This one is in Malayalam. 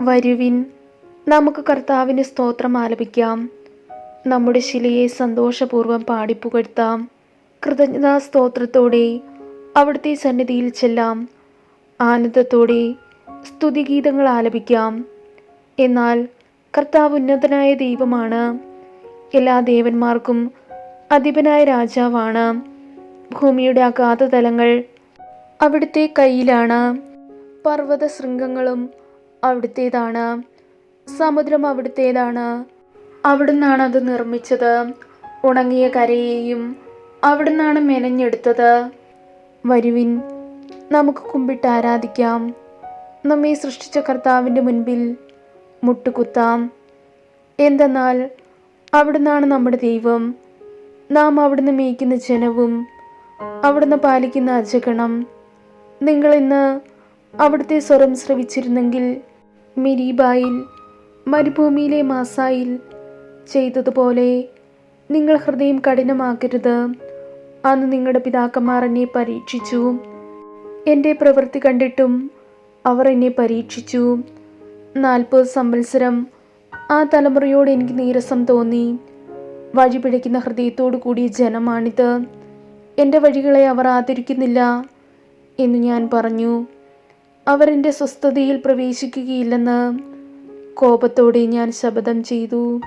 വരുവിൻ. നമുക്ക് കർത്താവിന് സ്തോത്രം ആലപിക്കാം. നമ്മുടെ ശിലയെ സന്തോഷപൂർവം പാടിപ്പുകഴ്ത്താം. കൃതജ്ഞതാ സ്തോത്രത്തോടെ അവിടുത്തെ സന്നിധിയിൽ ചെല്ലാം. ആനന്ദത്തോടെ സ്തുതിഗീതങ്ങൾ ആലപിക്കാം. എന്നാൽ കർത്താവ് ഉന്നതനായ ദൈവമാണ്. എല്ലാ ദേവന്മാർക്കും അധിപനായ രാജാവാണ്. ഭൂമിയുടെ അഗാധ തലങ്ങൾ അവിടുത്തെ കയ്യിലാണ്. പർവത ശൃംഗങ്ങളും അവിടുത്തേതാണ്. സമുദ്രം അവിടുത്തേതാണ്. അവിടുന്നാണ് അത് നിർമ്മിച്ചത്. ഉണങ്ങിയ കരയെയും അവിടുന്നാണ് മെനഞ്ഞെടുത്തത്. വരുവിൻ നമുക്ക് കുമ്പിട്ട് ആരാധിക്കാം. നമ്മെ സൃഷ്ടിച്ച കർത്താവിന്റെ മുൻപിൽ മുട്ടുകുത്താം. എന്തെന്നാൽ അവിടുന്നാണ് നമ്മുടെ ദൈവം. നാം അവിടുന്ന് മേയ്ക്കുന്ന ജനവും അവിടുന്ന് പാലിക്കുന്ന അജഗണം. നിങ്ങളിന്ന് അവിടുത്തെ സ്വരം ശ്രവിച്ചിരുന്നെങ്കിൽ മിരീബായിൽ മരുഭൂമിയിലെ മാസായിൽ ചെയ്തതുപോലെ നിങ്ങൾ ഹൃദയം കഠിനമാക്കരുത്. അന്ന് നിങ്ങളുടെ പിതാക്കന്മാർ എന്നെ പരീക്ഷിച്ചു. എന്റെ പ്രവൃത്തി കണ്ടിട്ടും അവർ എന്നെ പരീക്ഷിച്ചു. നാൽപ്പത് സംവത്സരം ആ തലമുറയോട് എനിക്ക് നീരസം തോന്നി. വഴി പിടിക്കുന്ന ഹൃദയത്തോടു കൂടിയ ജനമാണിത്. എന്റെ വഴികളെ അവർ ആദരിക്കുന്നില്ല എന്ന് ഞാൻ പറഞ്ഞു. അവർ എന്റെ സ്വസ്ഥതയിൽ പ്രവേശിക്കുകയില്ലെന്ന് കോപത്തോടെ ഞാൻ ശപഥം ചെയ്തു.